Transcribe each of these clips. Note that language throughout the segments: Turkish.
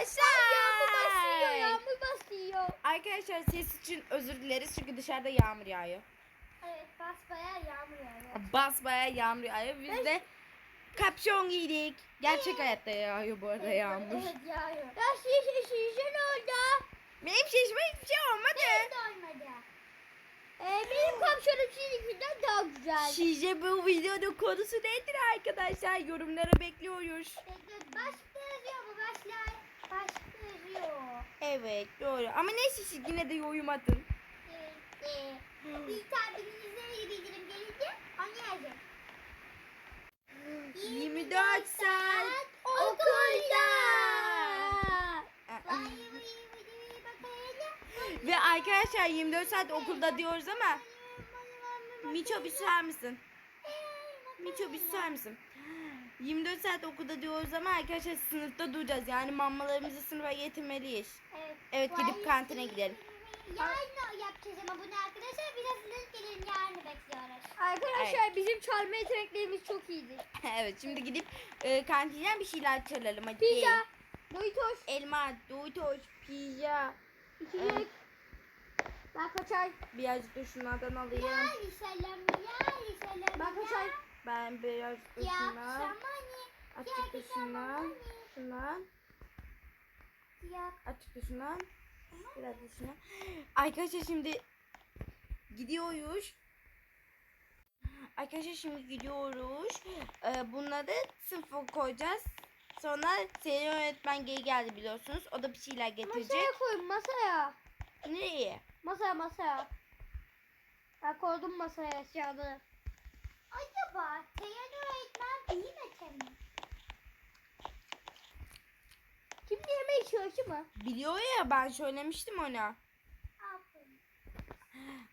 arkadaşlar. Yağmur basıyor, yağmur basıyor. Arkadaşlar ses için özür dileriz çünkü dışarıda yağmur yağıyor. Evet, basbayağı yağmur yağıyor. Basbaya yağmur yağıyor. Biz de kapşon giydik. Gerçek hayatta yağıyor bu arada yağmur. Evet, yağıyor. Ya şişe şişe ne oldu? Benim şişime hiçbir şey olmadı. Benim de olmadı. Ee, benim kapşonum sizinkinden daha güzel. Şişe bu videonun konusu nedir arkadaşlar? Yorumlara bekliyoruz. Başta yazıyor Evet doğru. Ama neyse siz yine de yorum atın. Bir tabirinize bildirim gelince yazın. 24 saat okulda. Aa. Vay vay vay bakalım. Ve arkadaşlar 24 saat okulda diyoruz ama Miço bir susar mısın? Miço bir susar mısın? 24 saat okulda diyoruz ama arkadaşlar sınıfta duracağız. Yani mamalarımızı sınıfa getirmeliyiz. Evet. Evet gidip kantine gidelim. Yarın yapacağız ama bunu arkadaşlar biraz hızlı gelin yarını bekliyoruz. Arkadaşlar bizim çalma yeteneklerimiz çok iyidir. evet şimdi gidip e, kantinden bir şeyler çalalım hadi. Pizza, Doritos, Elma, Doritos, pizza. içecek, Berko çay. Birazcık da şunlardan alayım. Yari selam yari selam. Berko çay. Ben birazcık da Ya şamani. Açık da şundan. Açık da şundan. Biraz da şundan. Arkadaşlar şimdi gidiyoruz. Arkadaşlar şimdi gidiyoruz. Ee, bunları sınıfa koyacağız. Sonra seni öğretmen geri geldi biliyorsunuz. O da bir şeyler getirecek. Masaya koyun masaya. Nereye? Masaya masaya. Ben koydum masaya eşyaları. acaba Teyhan öğretmen iyi mi mi? Şimdi yemeği çalışı mı? Biliyor ya ben söylemiştim ona. Aferin.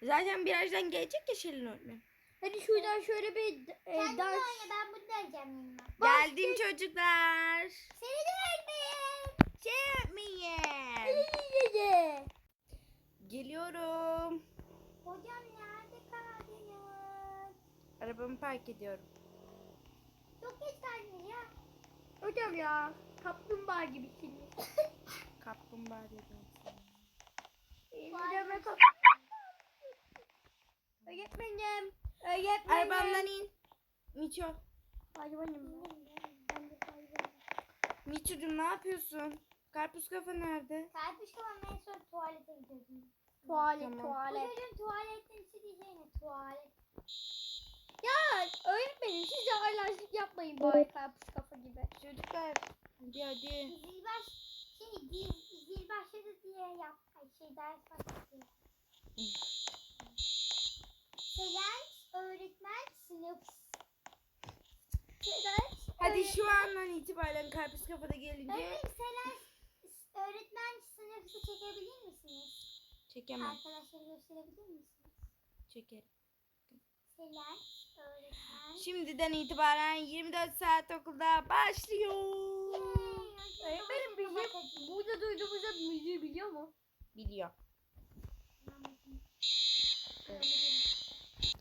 Zaten birazdan gelecek ya Şelin öğretmen. Hadi şuradan şöyle bir e, Sen de dans. oyna ben bunu da yiyeceğim. Geldim çocuklar. Seni de öğretmenim. Şey. Ye. Geliyorum. Hocam nerede kaldınız? Arabamı park ediyorum. Çok geç kaldınız ya. Hocam ya kaplumbağa gibisiniz. Kaplumbağa dedim sana. Benim hocama kap- Öğretmenim. Öğretmenim. Arabamdan in. Miço. Hayvanım. Ben. Miço'cum ne yapıyorsun? Karpuz kafa nerede? Kalpüş kalan en son tuvalete gidiyordum. Tuvalet Tamam. Tuvalet. çocuğun tuvaletin içi diyeceğine tuvalet. Ya öğretmenim siz de alerjik yapmayın bari karpuz kafa gibi. Çocuklar. Hadi hadi. Zil baş şey zil, zil başladı diye yap. Ay şey ders başladı diye. Selen öğretmen sınıf. Selen Hadi şu andan itibaren karpuz kafada gelince Öğretmenim Selen öğretmen sınıfı çekebilir misiniz? çekemem. Arkadaşlara gösterebilir misiniz? Çekerim. Selen öğretmen. Şimdiden itibaren 24 saat okulda başlıyor. Öğretmenim bizim burada duyduğumuzda müziği biliyor mu? Biliyor.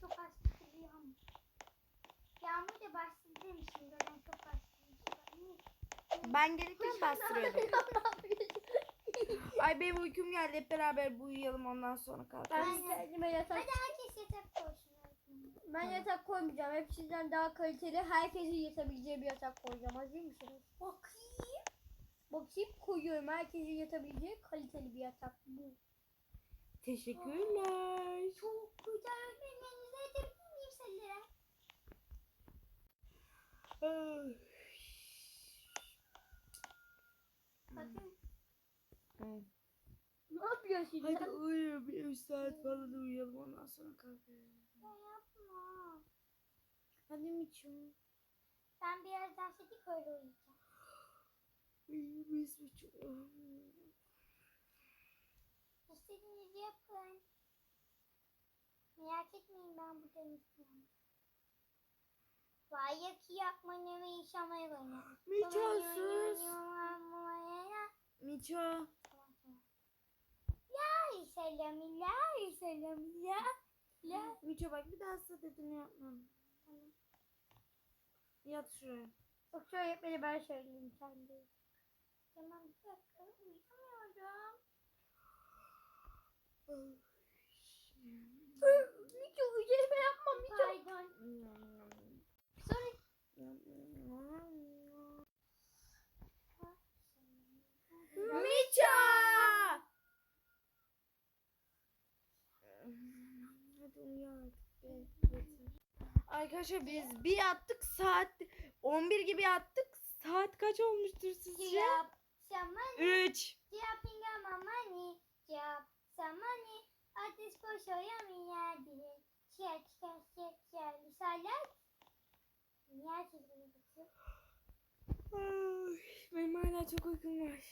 Çok bastırıyor ama. Yağmur da bastırdığım için ben çok bastırıyorum. Ben gelirken bastırıyordum. Ay benim uykum geldi. Hep beraber uyuyalım ondan sonra kalkalım. Ben kendime yatak Hadi herkes yatak koysun ben yatak koymayacağım. Hep sizden daha kaliteli herkesin yatabileceği bir yatak koyacağım. Hazır mısınız? Bakayım. Bakayım koyuyorum. Herkesin yatabileceği kaliteli bir yatak bu. Teşekkürler. Çok güzel öğretmenim. Yanınıza yatabilir miyim sellere? Ay. Bakın. Hı. Ne yapıyorsun Hadi sen? uyuyalım. Bir 3 saat falan uyuyalım ondan sonra kalkalım. Hadi Miço. Ben biraz daha edip öyle uyuyacağım. Biz Miço. İstediğinizi yapın. Merak etmeyin ben buradayım. unutmayın. Vay yaki yapmanı ve işamayı koyma. Miço sus. Miço. Ya selam ya selam ya. Ya. Miço bak bir daha size dediğini yapmam. Yat şuraya. Yoksa öğretmeni ben söyleyeyim sen değil. Tamam bir dakika. Uyuyamıyorum. Miço üzerime yapma Miço. Pardon. Sorry. Miço! Hadi uyu. Arkadaşlar biz bir yattık saat 11 gibi yattık. Saat kaç olmuştur sizce? Cevap. Samani. 3. Cevapinga mamani. Cevap. Samani. Ateş koşuyor mi yedi? Çek çek çek çek. Misaller. Niye herkes bana bakıyor? Ay, benim hala çok uykum var.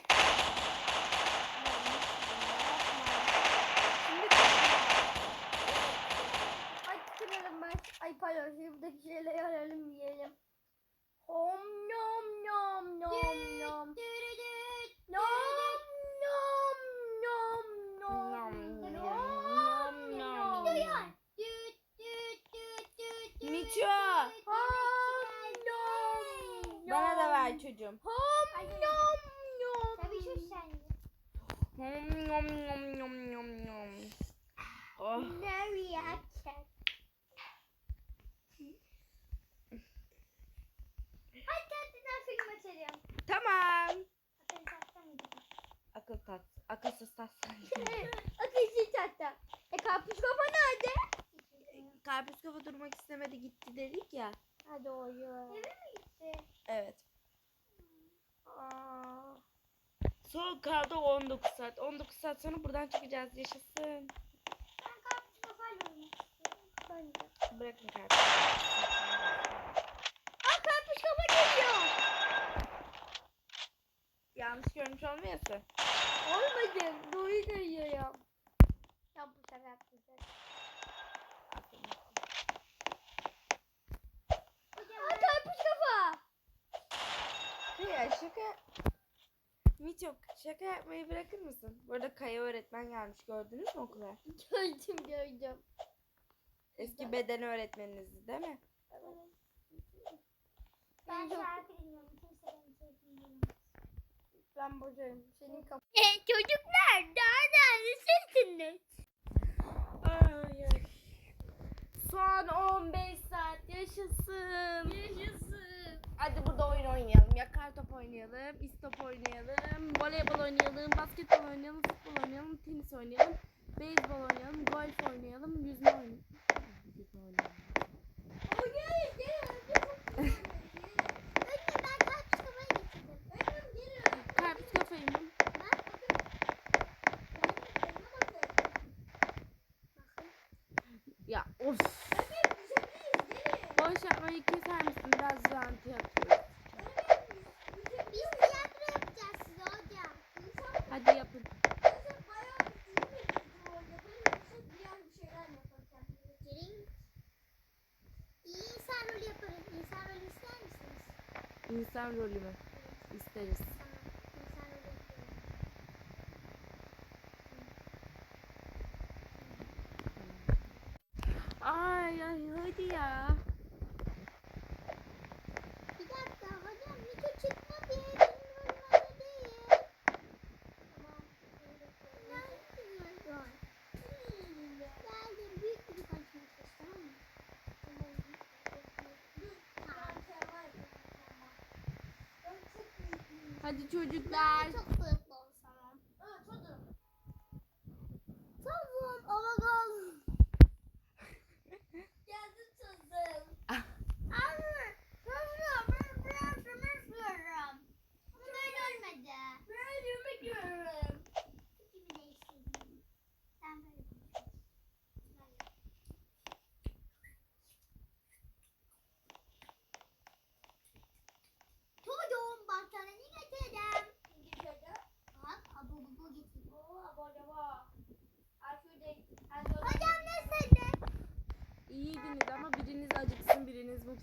Ay tükürelim ben. Ay pardon şuradaki şeyleri alalım yiyelim. Hom nom nom nom nom. Nom nom nom nom. Nom, nom. Miço. Hom. Bana da ver çocuğum. Hom nom nom. Tabii şu sen. Nom nom nom nom nom nom. Oh. Nereye çek? Hadi açalım. Tamam. Bakın tatlı mı? Akıl tat. Akılsız tat. Akışı çatta. E karpuz kafa nerede? Karpuz kafa durmak istemedi gitti dedik ya. Hadi oyun. Eve mi gitti? Evet. Aa. Son kaldı 19 saat. 19 saat sonra buradan çıkacağız. Yaşasın. Ben karpuz kafayla oynamak istiyorum. Bırakın karpuz. Aa karpuz kafa geliyor. Olmayasın. Olmadı. Doğru duyuyorum. Ya bu sefer ben karpuz kafa. Kaya şaka. Miçok şaka yapmayı bırakır mısın? Bu arada Kaya öğretmen gelmiş. Gördünüz mü okula? Gördüm gördüm. Eski beden öğretmeninizdi değil mi? ben çok- şarkı dinliyorum. Kimse benim sesimi dinlemez. Ben bocayım. Senin kafan. Çocuklar daha neredesiniz? Ay ay. Son 15 saat yaşasın. Yaşasın. Hadi burada oyun oynayalım. Ya kartop oynayalım, istop oynayalım, voleybol oynayalım, basketbol oynayalım, futbol oynayalım, tenis oynayalım, beyzbol oynayalım, golf oynayalım, yüzme oynayalım. Yüzme oynayalım. Oynayın gelin. Önce ben karpuz kafayı getirdim. Benim gelin. Karpuz kafayı mı? Bak bakın. Benim bakın. Bakın. Ya of. Boş yapmayı keser misin? Biraz zanti yapıyoruz. Biz tiyatro yapacağız size hocam. Hadi yapın. Girin. İyi insan rolü yaparız. İnsan rolü ister misiniz? İnsan rolü mü? İsteriz. Tamam. İnsan rolü yapıyorum. Ay ay hadi ya. Bir dakika hocam Miko çıkma bir. Benim rolüm öyle değil. Tamam. Nerede rol? Geldim. Büyük bir konuşmak tamam mı? Hadi çocuklar.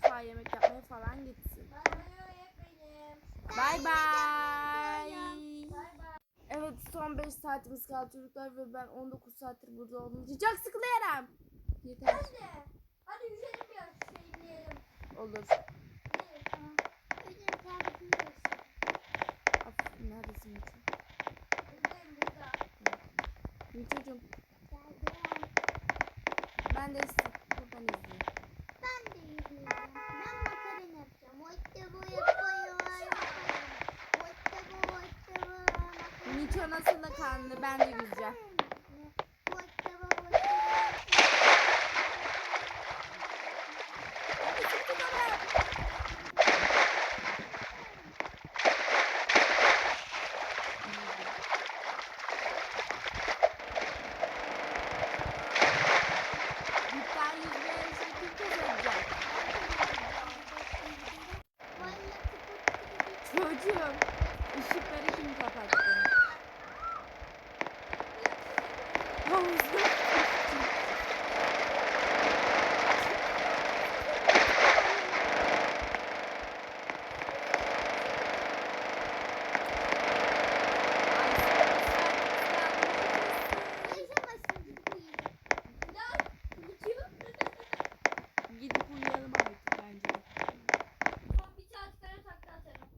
mutfağa yemek yapmaya falan gitsin. Bay bay. Evet son 5 saatimiz kaldı çocuklar ve ben 19 saattir burada olunca çok sıkılıyorum. Yeter. Ben de. Hadi yüzelim biraz şey diyelim. Olur. Aferin neredesin Miço? Buradayım burada. Miço'cum. Ben de buradan izliyorum. Bu. Miço nasıl da kanlı ben de yüzeceğim. Uyuyalım artık bence. Son bir saat sonra takla atarım.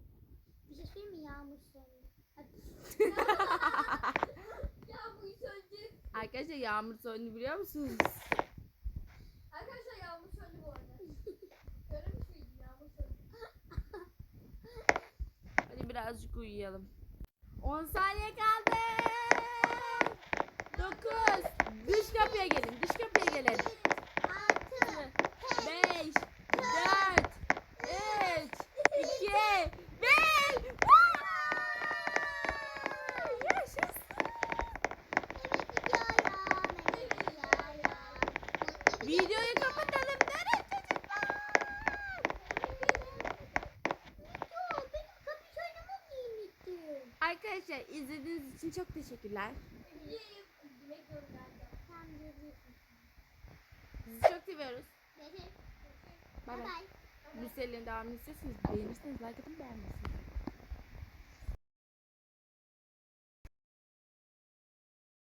Bir şey söyleyeyim mi yağmur söndü. Ya bu iş önce. Arkadaşlar yağmur söndü biliyor musunuz? Arkadaşlar yağmur söndü bu arada. Görmüş müydün yağmur söndü? Hadi birazcık uyuyalım. 10 saniye kaldı. Arkadaşlar izlediğiniz için çok teşekkürler. Sizi çok seviyoruz. Bay Bye bay. serinin devamını istiyorsanız beğenirseniz like atın beğenmezsiniz.